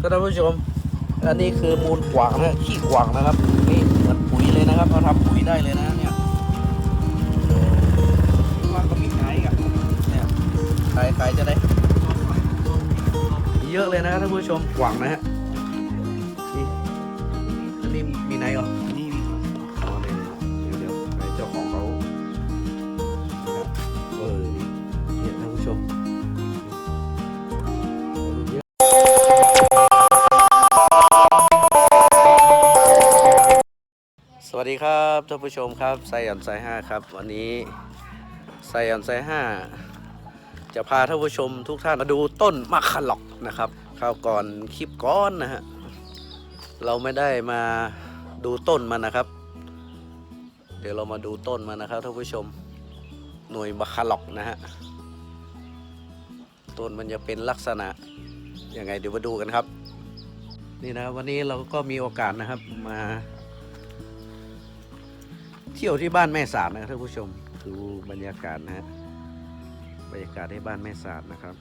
ก็ท่านผู้ชม อันนี้คือมูลกวางนะขี้กวางนะครับ นี่เหมือนปุ๋ยเลยนะครับเราทำปุ๋ยได้เลยนะเนี่ยว่าก็มีขายกับเนี่ยขายขายจะได้ เยอะเลยนะท่านผู้ชมกวางนะฮะ ดีครับท่านผู้ชมครับไซออนไซห้าครับ วันนี้ไซออนไซห้าจะพาท่านผู้ชมทุกท่านมาดูต้นมะขลอกนะครับคราวก่อนคลิปก้อนนะฮะเราไม่ได้มาดูต้นมันนะครับ เดี๋ยวเรามาดูต้นมันนะครับท่านผู้ชมหน่วยบัคคาล็อกนะฮะต้นมันจะเป็นลักษณะยังไงเดี๋ยวมาดูกันครับ นี่นะวันนี้เราก็มีโอกาสนะครับมา เที่ยวที่บ้านแม่สาดนะครับท่านผู้ชมดูบรรยากาศนะฮะบรรยากาศที่บ้านแม่สาดนะครับ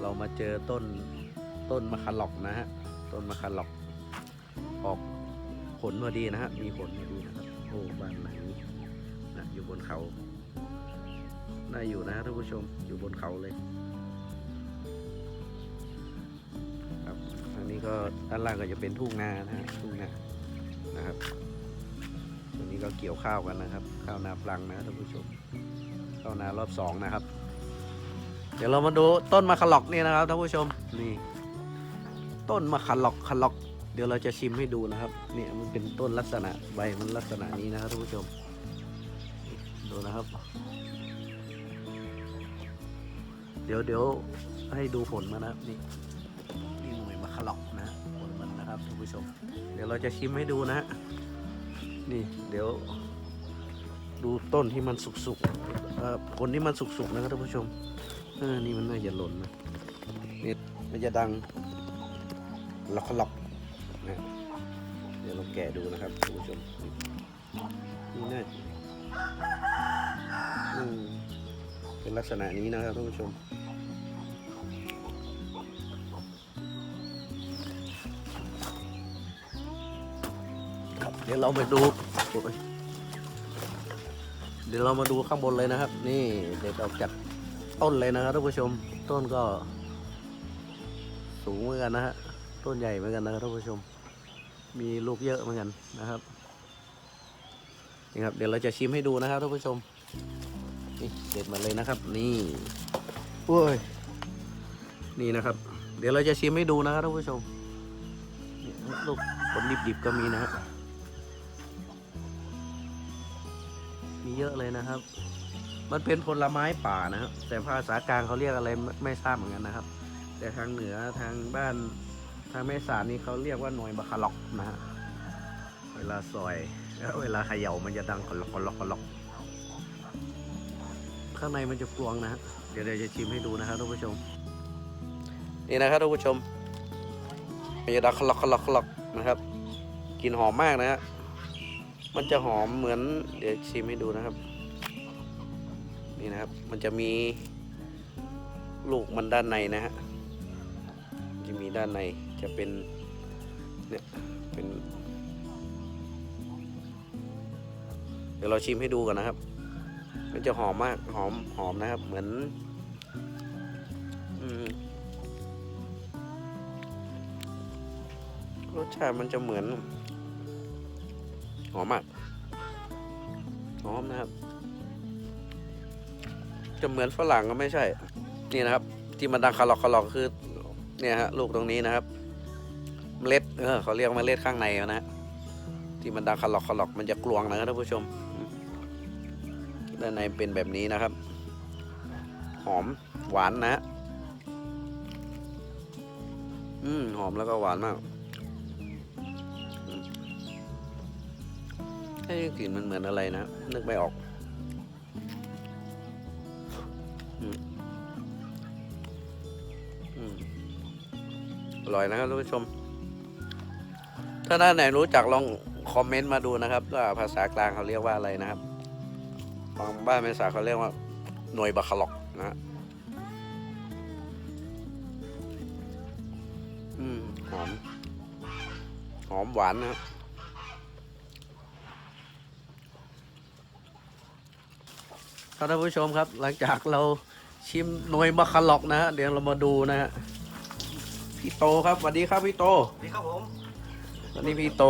เรามาเจอต้นต้นมะขล็อกนะฮะต้นมะขล็อกออกผลพอดีนะฮะมีผลพอดีนะครับโอ้บ้านหลังนี้นะอยู่บนเขาน่าอยู่นะท่านผู้ชมอยู่บนเขาเลยครับอันนี้ก็ด้านล่างก็จะเป็นทุ่งนานะฮะทุ่งนานะครับ ตรงนี้ก็เกี่ยวข้าวกันนะครับ ข้าวนาปลังนะท่านผู้ชม ข้าวนารอบสองนะครับ เดี๋ยวเรามาดูต้นมะขลอกนี่นะครับท่านผู้ชม นี่ ต้นมะขลอกขลอก เดี๋ยวเราจะชิมให้ดูนะครับ เนี่ยมันเป็นต้นลักษณะใบมันลักษณะนี้นะครับท่านผู้ชม ดูนะครับ เดี๋ยวเดี๋ยวให้ดูผลมานะครับนี่นี่หน่วยมะขลอกนะฮะผลมันนะครับท่านผู้ชม เดี๋ยวเราจะชิมให้ดูนะฮะ นี่เดี๋ยวดูต้นที่มันสุกๆผลที่มันสุกๆนะครับท่านผู้ชมเออนี่มันน่าจะหล่นนะนี่มันจะดังล็อกล็อกๆนะเดี๋ยวเราแกะดูนะครับท่านผู้ชมนี่น่าเป็นลักษณะนี้นะครับท่านผู้ชม ดี๋ยวเราไปดูเดี๋ยวเรามาดูข้างบนเลยนะครับ นี่เด็ดออกจากต้นเลยนะครับท่านผู้ชมต้นก็ สูงเหมือนกันนะฮะต้นใหญ่เหมือนกันนะครับท่านผู้ชม มีลูกเยอะเหมือนกันนะครับนี่ครับ เดี๋ยวเราจะชิมให้ดูนะครับท่านผู้ชมนี่เด็ดมาเลยนะครับ นี่โอ้ยนี่นะครับ เดี๋ยวเราจะชิมให้ดูนะครับท่านผู้ชมมีลูกผลดิบๆก็มีนะฮะ มีเยอะเลยนะครับ มันเป็นผลไม้ป่านะครับ แต่ภาษากลางเขาเรียกอะไรไม่ไม่ทราบเหมือนกันนะครับ แต่ทางเหนือทางบ้านทางแม่สานนี่เขาเรียกว่าหน่วยบะคาล็อกนะฮะ เวลาซอยแล้วเวลาเขย่ามันจะดังกล็อกกล็อกกล็อก ข้างในมันจะกลวงนะฮะ เดี๋ยวเราจะชิมให้ดูนะครับท่านผู้ชม นี่นะครับท่านผู้ชมมันจะดังกล็อกกล็อกกล็อกนะครับกลินหอมมากนะฮะ มันจะหอมเหมือน เดี๋ยวชิมให้ดูนะครับ นี่นะครับ มันจะมีลูกมันด้านในนะฮะจะมีด้านในจะเป็นเนี่ยเป็น เดี๋ยวเราชิมให้ดูกันนะครับ มันจะหอมมากหอมหอมนะครับ เหมือนอรสชาติมันจะเหมือน หอมมากหอมนะครับ จะเหมือนฝรั่งก็ไม่ใช่ นี่นะครับ ที่มันดังคาลอกคาลอกคือ เนี่ยฮะลูกตรงนี้นะครับ เมล็ดเออเขาเรียกเมล็ดข้างในนะฮะที่มันดังคาลอกคาลอกมันจะกลวงนะครับท่านผู้ชมด้านในเป็นแบบนี้นะครับ หอมหวานนะฮะอืมหอมแล้วก็หวานมาก ให้กลิ่นมันเหมือนอะไรนะ นึกไม่ออกอร่อยนะครับท่านผู้ชม ถ้าท่านไหนรู้จักลองคอมเมนต์มาดูนะครับว่าภาษากลางเขาเรียกว่าอะไรนะครับบางบ้านภาษาเขาเรียกว่าหน่วยบัคล็อกนะฮะหอม หอมหวานนะครับ ครับท่านผู้ชมครับ หลังจากเราชิมหน่วยมะคาล็อกนะฮะเดี๋ยวเรามาดูนะฮะพี่โตครับสวัสดีครับพี่โตนี่ครับผมตอนนี้พี่โต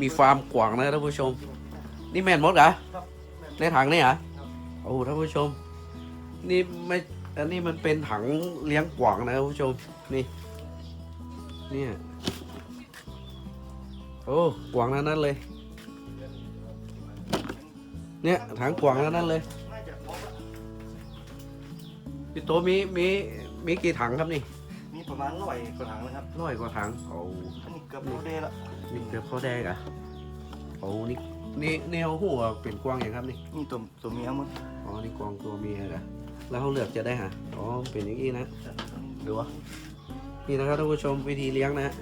มีฟาร์มกวางนะท่านผู้ชม นี่แม่นมดเหรอครับในถังนี่เหรอโอ้ท่านผู้ชม นี่ไม่อันนี้มันเป็นถังเลี้ยงกวางนะท่านผู้ชมนี่เนี่ยโอ้กวางนั้นนั้นเลย เนี่ยถังกวางนั้นนั้นเลย พี่โตมีมีมีกี่ถังครับนี่มีประมาณร้อยกว่าถังนะครับร้อยกว่าถังโอ้อันนี้เกือบโลเดละนี่เกือบเข้าแดกอะโอ้นี่นี่นี่เขาหัวเป็นกวางอย่างครับนี่นี่ตัวตัวเมียมั้งอ๋อนี่กวางตัวเมียเหรอแล้วเขาเลือกจะได้หะอ๋อเป็นอย่างนี้นะดูวะนี่นะครับท่านผู้ชมวิธีเลี้ยงนะฮะ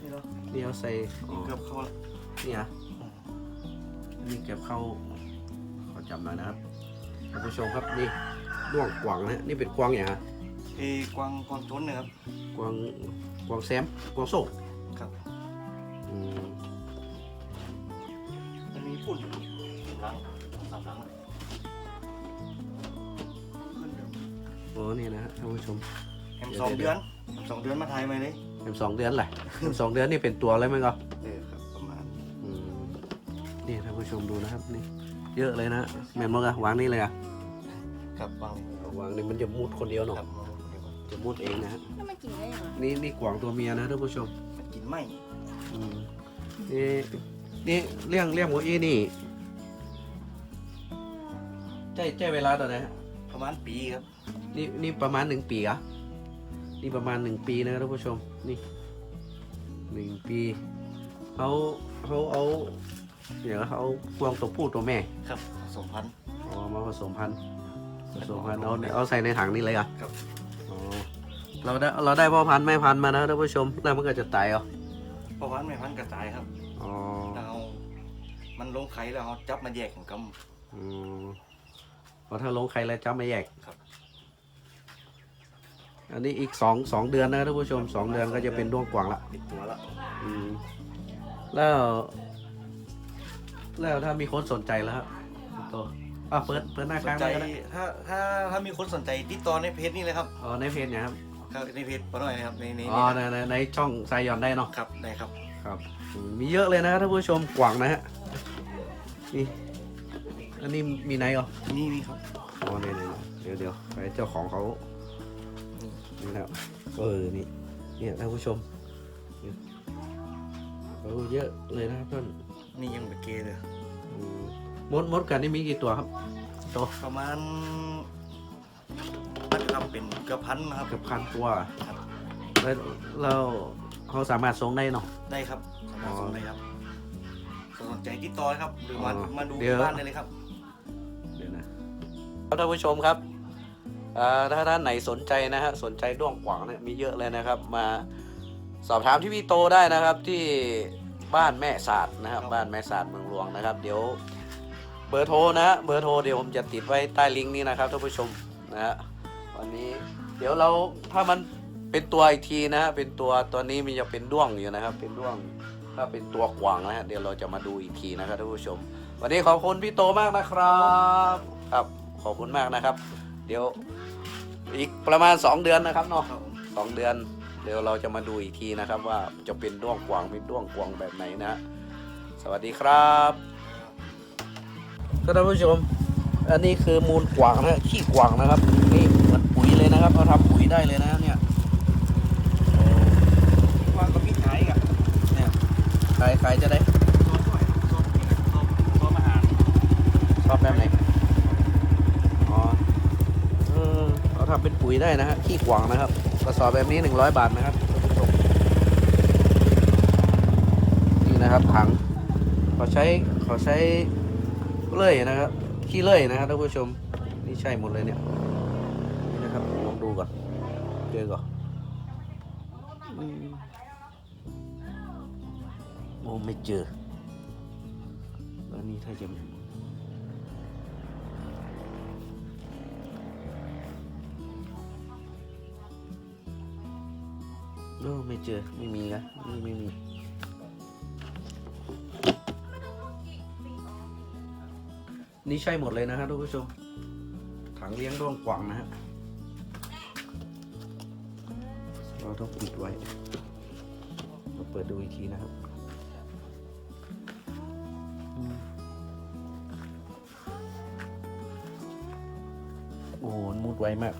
นี่เนาะนี่เอาใส่อ๋อเกือบเข้าละนี่อะนี่เก็บเข้าขอจับหน่อยนะครับท่านผู้ชมครับนี่ ด้วงกวางนะฮะนี่เป็นกวางอย่างฮะเอกวางกวางจนนะครับ กวางกวางแซมกวางโซ่ครับอืมมันมีปุ่นหลังสามหลังอะขึ้นเดี๋ยวโอ้นี่นะฮะท่านผู้ชมแฮมสองเดือนแฮมสองเดือนมาไทยไหมาเลยเป็นสองเดือนแหละเป็นสองเดือนนี่เป็นตัวเลยไหมครับเออครับประมาณอืมนี่ท่านผู้ชมดูนะครับนี่เยอะเลยนะแมนมากอะวางนี่เลยอะครับวาง วางนี่มันจะมุดคนเดียวเนาะครับเดี๋ยวก่อนจะมุดเองนะฮะแล้วมันกินได้ยังไงนี่นี่กวางตัวเมียนะท่านผู้ชมมันกินไหมอืมนี่นี่เลี้ยงเลี้ยงหัวอีนี่ใช่ใช่เวลาตอนไหนฮะประมาณปีครับนี่นี่ประมาณหนึ่งปีเหรอะนี่ประมาณหนึ่งปีนะท่านผู้ชมนี่หนึ่งปีเขาเขาเอาเดี๋ยวเขาเอากวางตัวผู้ตัวแม่ครับผสมพันธุ์อ๋อมาผสมพันธุ์ ผสมพันธุ์เอาเอาใส่ในถังนี่เลยเหรอะครับ อ๋อเราได้เราได้พ่อพันธุ์แม่พันธุ์มานะท่านผู้ชมแล้วมันก็จะตายเหรอประมาณไม่พันธุ์กระจายครับอ๋อแล้วเอามันลงไข่แล้วเอาจับมาแยกของกอืมเพราะถ้าลงใครแล้วจะไม่แยกครับอันนี้อีกสองสองเดือนนะท่านผู้ชมสองเดือนก็จะเป็นด้วงกวางละำปิดตัวละอืมแล้ว แล้วถ้ามีคนสนใจแล้วครับตัว อะเปิดเปิดหน้าสค้างนใจได้ก็ได้ถ้าถ้าถ้ามีคนสนใจติดต่อในเพจนี่เลยครับอ๋อในเพจเนี่ยครับครับในเพจปะหน่อยนะครับในในอ๋อในในในในช่องไซยอนได้เนาะครับได้ครับครับอืมมีเยอะเลยนะท่านผู้ชมกวางนะฮะนี่อันนี้มีไหนอะนี่มีครับ อ๋อเนี่ยเนี่ยเดี๋ยวเดี๋ยวไปเจ้าของเขานี่นะครับเออนี่เนี่ยท่านผู้ชมเนี่ยเออเยอะเลยนะครับท่านนี่ยังเป็นเกย์เลยอืม มดมดกันนี่มีกี่ตัวครับตัวประมาณพันครับเป็นเกือบพันนะครับ เกือบพันตัวครับ แล้วเราเขาสามารถส่งได้เนาะ ได้ครับสามารถส่งได้ครับสนใจติดต่อครับ หรือมาอ๋อมาดูเดี๋ยวบ้านได้เลยครับ เดี๋ยวนะท่านผู้ชมครับเอ่อถ้าท่านไหนสนใจนะฮะสนใจด้วงกวางเนี่ยมีเยอะเลยนะครับ มาสอบถามที่พี่โตได้นะครับที่บ้านแม่ศาสตร์นะครับครับบ้านแม่ศาสตร์เมืองหลวงนะครับ เดี๋ยว เบอร์โทรนะฮะเบอร์โทรเดี๋ยวผมจะติดไว้ใต้ลิงก์นี้นะครับท่านผู้ชมนะฮะวันนี้เดี๋ยวเราถ้ามันเป็นตัวอีกทีนะฮะเป็นตัวตัวนี้มันจะเป็นด้วงอยู่นะครับ เป็นด้วงถ้าเป็นตัวกวางนะฮะเดี๋ยวเราจะมาดูอีกทีนะครับท่านผู้ชม วันนี้ขอบคุณพี่โตมากนะครับครับขอบคุณมากนะครับ เดี๋ยวอีกประมาณ 2 เดือนนะครับเนาะครับผมสองเดือน เดี๋ยวเราจะมาดูอีกทีนะครับ ว่าจะเป็นด้วงกวางเป็นด้วงกวางแบบไหนนะฮะสวัสดีครับ ท่านผู้ชม อันนี้คือมูลกวางนะฮะขี้กวางนะครับ นี่เหมือนปุ๋ยเลยนะครับเราทำปุ๋ยได้เลยนะเนี่ยโอ้วางกับพี่ขายกับเนี่ยใครใครจะได้โซนด้วยโซนนี่นะโซนโซนอาหารชอบแบบไหนอ๋อเออเราทำเป็นปุ๋ยได้นะฮะขี้กวางนะครับกระสอบแบบนี้100บาทนะครับท่านผู้ชมนี่นะครับถังเขาใช้เขาใช้ เลื่อยนะครับ ขี้เลื่อยนะครับท่านผู้ชม นี่ใช่หมดเลยเนี่ย นี่นะครับลองดูก่อนเจอก่อนอโอ้ไม่เจอ แล้วนี่ถ้าจะเอออไม่เจอ ไม่มีนะนี่ไม่มี นี่ใช่หมดเลยนะครับทุกผู้ชม ถังเลี้ยงด้วงกวางนะฮะเราต้องปิดไว้เราเปิดดูอีกทีนะครับ โอ้โหมุดไวมาก